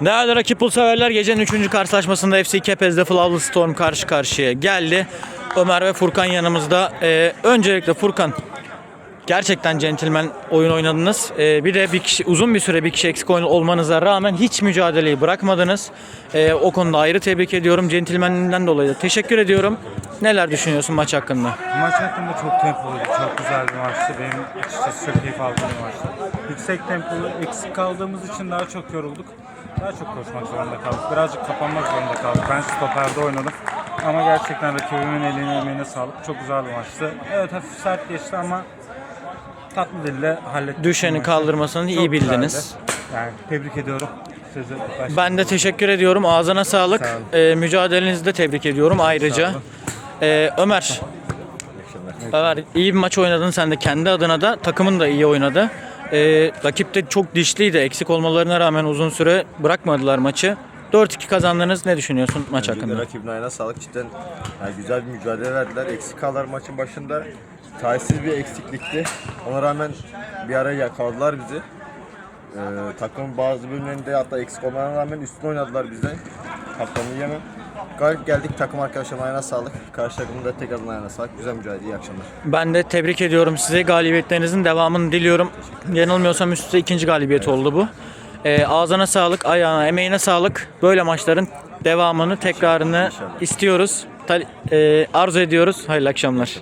Değerli rakip pul severler gecenin 3. karşılaşmasında FC Kepez'de Flavlı Storm karşı karşıya geldi. Ömer ve Furkan yanımızda. Ee, öncelikle Furkan gerçekten centilmen oyun oynadınız. Ee, bir de bir kişi, uzun bir süre bir kişi eksik oyun olmanıza rağmen hiç mücadeleyi bırakmadınız. Ee, o konuda ayrı tebrik ediyorum. Centilmenliğinden dolayı da teşekkür ediyorum. Neler düşünüyorsun maç hakkında? Maç hakkında çok tempoluydu, çok güzel bir maçtı. Benim açıkçası çok keyif aldığım maçtı. Yüksek tempolu, eksik kaldığımız için daha çok yorulduk. Daha çok koşmak zorunda kaldık. Birazcık kapanmak zorunda kaldık. Ben stoperde oynadım. Ama gerçekten rakibimin eline emeğine sağlık. Çok güzel bir maçtı. Evet hafif sert geçti ama tatlı dille hallettik. Düşeni kaldırmasını iyi güzeldi. bildiniz. Yani tebrik ediyorum. Başlayalım. Ben de teşekkür ediyorum. Ağzına sağlık. Sağ olun. Ee, mücadelenizi de tebrik ediyorum ayrıca. Ee, Ömer. Ömer iyi bir maç oynadın sen de kendi adına da takımın da iyi oynadı. Ee, rakip de çok dişliydi. Eksik olmalarına rağmen uzun süre bırakmadılar maçı. 4-2 kazandınız. Ne düşünüyorsun maç Öncelikle hakkında? rakibin ayağına sağlık. Cidden yani güzel bir mücadele verdiler. Eksik kaldılar maçın başında. Talihsiz bir eksiklikti. Ona rağmen bir ara yakaladılar bizi. Ee, takımın bazı bölümlerinde hatta eksik olmalarına rağmen üstün oynadılar bizden. Hakkını yemem. Galip geldik takım arkadaşlarım ayağına sağlık. Karşı takımın da tekrardan ayağına sağlık. Güzel mücadele, iyi akşamlar. Ben de tebrik ediyorum size. Galibiyetlerinizin devamını diliyorum. Yanılmıyorsam üst üste ikinci galibiyet oldu bu. Ee, ağzına sağlık, ayağına, emeğine sağlık. Böyle maçların devamını, tekrarını İnşallah. istiyoruz. Ta- e, arzu ediyoruz. Hayırlı akşamlar.